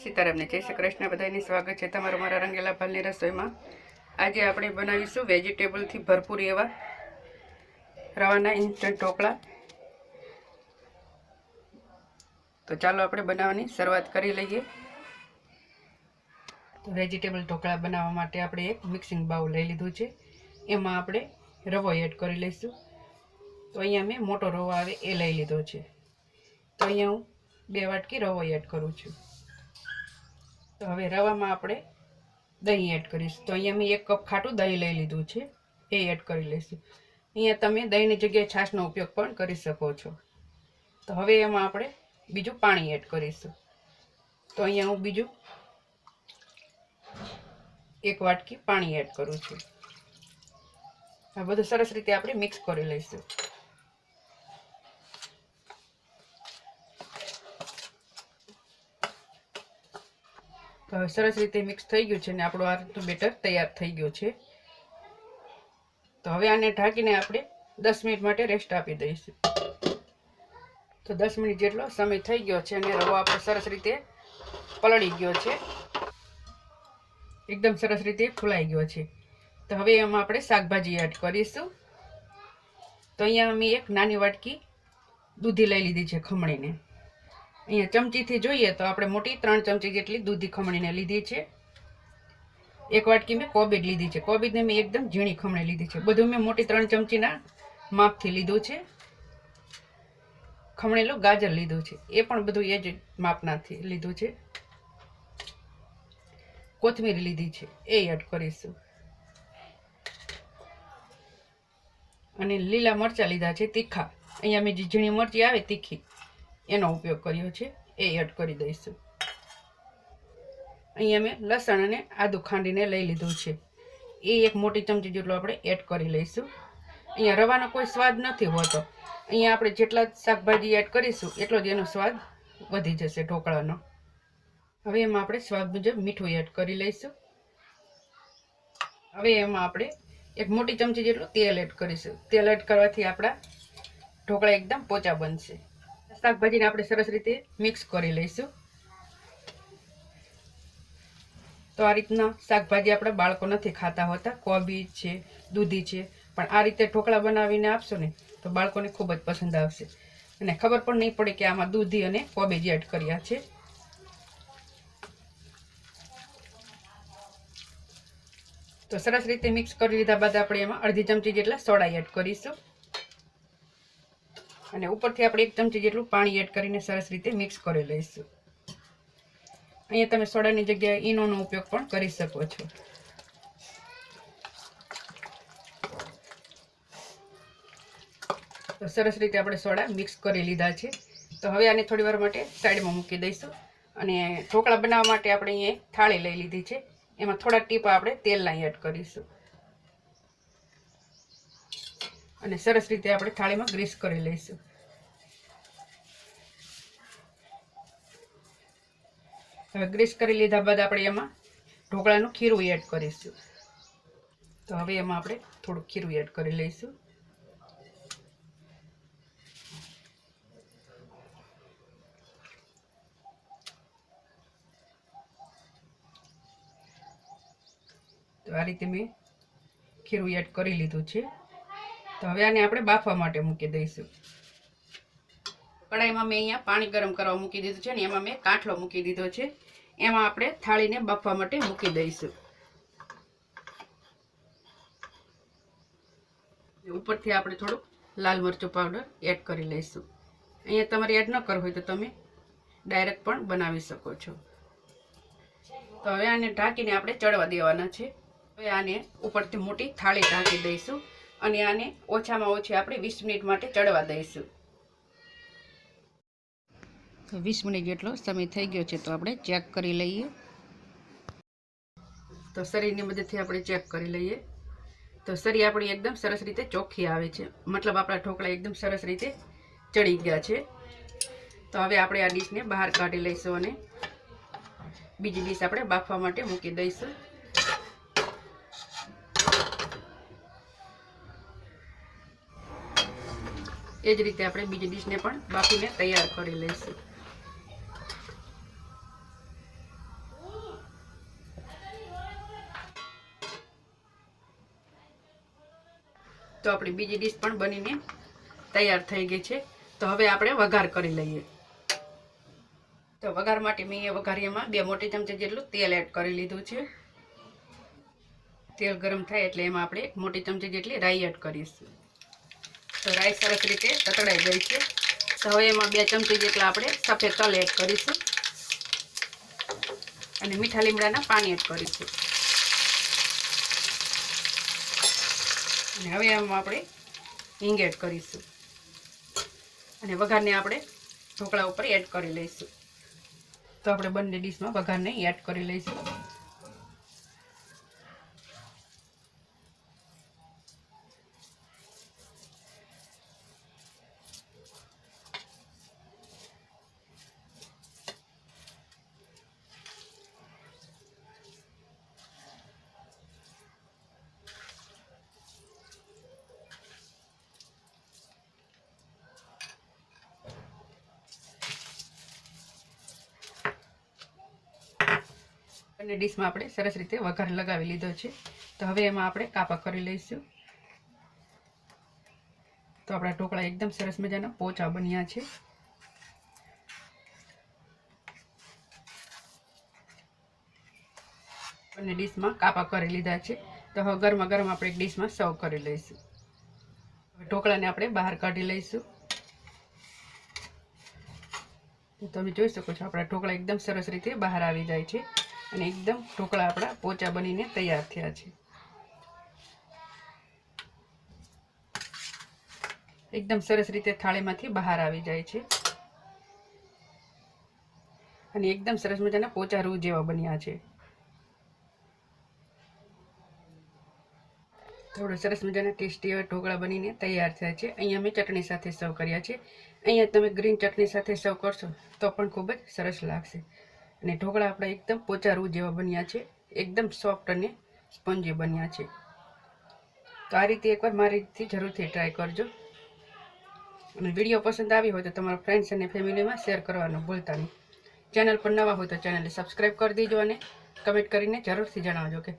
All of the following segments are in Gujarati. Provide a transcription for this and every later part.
સીતારામને જય શ્રી કૃષ્ણ. બધાની સ્વાગત છે તમારું મારા રંગેલા ભાલની રસોઈમાં. આજે આપણે બનાવીશું વેજીટેબલથી ભરપૂર એવા રવાના ઇન્સ્ટન્ટ ઢોકળા. તો ચાલો આપણે બનાવવાની શરૂઆત કરી લઈએ. તો વેજીટેબલ ઢોકળા બનાવવા માટે આપણે એક મિક્સિંગ બાઉલ લઈ લીધું છે. એમાં આપણે રવો એડ કરી લઈશું. તો અહીંયા મેં મોટો રવો આવે એ લઈ લીધો છે. તો અહીંયા હું બે વાટકી રવો એડ કરું છું. તો હવે રવામાં આપણે દહીં એડ કરીશું. તો અહીંયા મેં એક કપ ખાટું દહીં લઈ લીધું છે. એ એડ કરી લઈશું. અહીંયા તમે દહીંની જગ્યાએ છાશનો ઉપયોગ પણ કરી શકો છો. તો હવે એમાં આપણે બીજું પાણી એડ કરીશું. તો અહીંયા હું બીજું એક વાટકી પાણી એડ કરું છું. આ બધું સરસ રીતે આપણે મિક્સ કરી લઈશું. સરસ રીતે મિક્સ થઈ ગયું છે અને આપણું આ રીતનું બેટર તૈયાર થઈ ગયું છે. તો હવે આને ઢાંકીને આપણે દસ મિનિટ માટે રેસ્ટ આપી દઈશું. તો દસ મિનિટ જેટલો સમય થઈ ગયો છે અને રવો આપણો સરસ રીતે પલળી ગયો છે. એકદમ સરસ રીતે ફૂલાઈ ગયો છે. તો હવે એમાં આપણે શાકભાજી એડ કરીશું. તો અહીંયા મેં એક નાની વાટકી દૂધી લઈ લીધી છે ખમણીને. અહીંયા ચમચીથી જોઈએ તો આપણે મોટી ત્રણ ચમચી જેટલી દૂધી ખમણીને લીધી છે. એક વાટકી મેં કોબીજ લીધી છે. કોબીજને મેં એકદમ ઝીણી ખમણી લીધી છે. બધું મેં મોટી ત્રણ ચમચીના માપથી લીધું છે. ખમણેલું ગાજર લીધું છે. એ પણ બધું એ જ માપનાથી લીધું છે. કોથમીર લીધી છે. એ એડ કરીશું. અને લીલા મરચાં લીધા છે તીખા. અહીંયા મેં જે ઝીણી મરચી આવે તીખી એનો ઉપયોગ કર્યો છે, એ એડ કરી દઈશું. અહીંયા મેં લસણ અને આદુ ખાંડીને લઈ લીધું છે. એ એક મોટી ચમચી જેટલું આપણે એડ કરી લઈશું. અહીંયા રવાનો કોઈ સ્વાદ નથી હોતો. અહીંયા આપણે જેટલા શાકભાજી એડ કરીશું, એટલો જ એનો સ્વાદ વધી જશે ઢોકળાનો. હવે એમાં આપણે સ્વાદ મુજબ મીઠું એડ કરી લઈશું. હવે એમાં આપણે એક મોટી ચમચી જેટલું તેલ એડ કરીશું. તેલ એડ કરવાથી આપણા ઢોકળા એકદમ પોચા બનશે. શાકભાજીને આપણે સરસ રીતે મિક્સ કરી લઈશું. તો આ રીતના શાકભાજી આપણા બાળકો નથી ખાતા હોતા. કોબી છે, દૂધી છે, પણ આ રીતે ઢોકળા બનાવીને આપશો ને, તો બાળકોને ખૂબ જ પસંદ આવશે. અને ખબર પણ નહીં પડે કે આમાં દૂધી અને કોબીજ એડ કર્યા છે. તો સરસ રીતે મિક્સ કરી લીધા બાદ આપણે એમાં અડધી ચમચી જેટલા સોડા એડ કરીશું. અને ઉપરથી આપણે એક ચમચી જેટલું પાણી એડ કરીને સરસ રીતે મિક્સ કરી લઈશું. અહીંયા તમે સોડાની જગ્યાએ ઈનોનો ઉપયોગ પણ કરી શકો છો. તો સરસ રીતે આપણે સોડા મિક્સ કરી લીધા છે. તો હવે આને થોડી વાર માટે સાઈડમાં મૂકી દઈશું. અને ઢોકળા બનાવવા માટે આપણે અહીંયા થાળી લઈ લીધી છે. એમાં થોડાક ટીપા આપણે તેલના એડ કરીશું. અને સરસ રીતે આપણે થાળીમાં ગ્રીસ કરી લઈશું. હવે ગ્રીસ કરી લીધા બાદ આપણે એમાં ઢોકળાનું ખીરું એડ કરીશું. તો હવે એમાં આપણે થોડું ખીરું એડ કરી લઈશું. તો આ રીતે મેં ખીરું એડ કરી લીધું છે. તો હવે આને આપણે બાફવા માટે મૂકી દઈશું. કડાઈમાં મેં અહીંયા પાણી ગરમ કરવા મૂકી દીધું છે ને એમાં મેં કાંઠલો મૂકી દીધો છે. એમાં આપણે થાળીને બાફવા માટે મૂકી દઈશું. ઉપરથી આપણે થોડુંક લાલ મરચું પાવડર એડ કરી લઈશું. અહીંયા તમારે એડ ન કરવું હોય તો તમે ડાયરેક્ટ પણ બનાવી શકો છો. તો હવે આને ઢાંકીને આપણે ચડવા દેવાના છે. હવે આને ઉપરથી મોટી થાળી ઢાંકી દઈશું. અને આને ઓછામાં ઓછી આપણે વીસ મિનિટ માટે ચડવા દઈશું. તો વીસ મિનિટ જેટલો સમય થઈ ગયો છે તો આપણે ચેક કરી લઈએ. તો શરીરની મદદથી આપણે ચેક કરી લઈએ. તો શરી આપણી એકદમ સરસ રીતે ચોખ્ખી આવે છે. મતલબ આપણા ઢોકળા એકદમ સરસ રીતે ચડી ગયા છે. તો હવે આપણે આ ડીશને બહાર કાઢી લઈશું અને બીજી ડીશ આપણે બાફવા માટે મૂકી દઈશું. એ જ રીતે આપણે બીજી ડીશને પણ બાફીને તૈયાર કરી લઈશું. તો આપણી બીજી ડીશ પણ બનીને તૈયાર થઈ ગઈ છે. તો હવે આપણે વઘાર કરી લઈએ. તો વઘાર માટે મેં એ વઘારિયામાં બે મોટી ચમચી જેટલું તેલ એડ કરી લીધું છે. તેલ ગરમ થાય એટલે એમાં આપણે મોટી ચમચી જેટલી રાઈ એડ કરીશું. તો રાઈ સરસ રીતે તતડાઈ ગઈ છે. તો હવે એમાં બે ચમચી જેટલા આપણે સફેદ તલ એડ કરીશું. અને મીઠા લીમડાના પાણી એડ કરીશું. અને હવે એમાં આપણે હિંગ એડ કરીશું. અને વઘારને આપણે ઢોકળા ઉપર એડ કરી લઈશું. તો આપણે બંને ડીશમાં વઘારને એડ કરી લઈશું. અને ડીશમાં આપણે સરસ રીતે વઘાર લગાવી લીધો છે. તો હવે એમાં આપણે કાપા કરી લઈશું. તો આપણા ઢોકળા એકદમ સરસ મજાના પોચા બન્યા છે. અને ડીશમાં કાપા કરી લીધા છે. તો હવે ગરમા ગરમ આપણે એક ડીશમાં સર્વ કરી લઈશું. ઢોકળાને આપણે બહાર કાઢી લઈશું. તમે જોઈ શકો છો આપણા ઢોકળા એકદમ સરસ રીતે બહાર આવી જાય છે. અને એકદમ ઢોકળા આપણા પોચા બનીને તૈયાર થયા છે. એકદમ સરસ રીતે થાળીમાંથી બહાર આવી જાય છે. અને એકદમ સરસ મજાના પોચા રૂ જેવા બન્યા છે. થોડો સરસ મજાના ટેસ્ટી એવા ઢોકળા બનીને તૈયાર થયા છે. અહીંયા મેં ચટણી સાથે સર્વ કર્યા છે. અહીંયા તમે ગ્રીન ચટણી સાથે સર્વ કરશો તો પણ ખૂબ જ સરસ લાગશે. અને ઢોકળા આપણા એકદમ પોચારું જેવા બન્યા છે. એકદમ સોફ્ટ અને સ્પંજી બન્યા છે. તો આ રીતે એકવાર મારી રીતથી જરૂરથી ટ્રાય કરજો. અને વીડિયો પસંદ આવી હોય તો તમારા ફ્રેન્ડ્સ અને ફેમિલીમાં શેર કરવાનું ભૂલતા નહીં. ચેનલ પર નવા હોય તો ચેનલને સબસ્ક્રાઈબ કરી દેજો અને કમેન્ટ કરીને જરૂરથી જણાવજો કે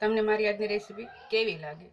તમને મારી આજની રેસીપી કેવી લાગી?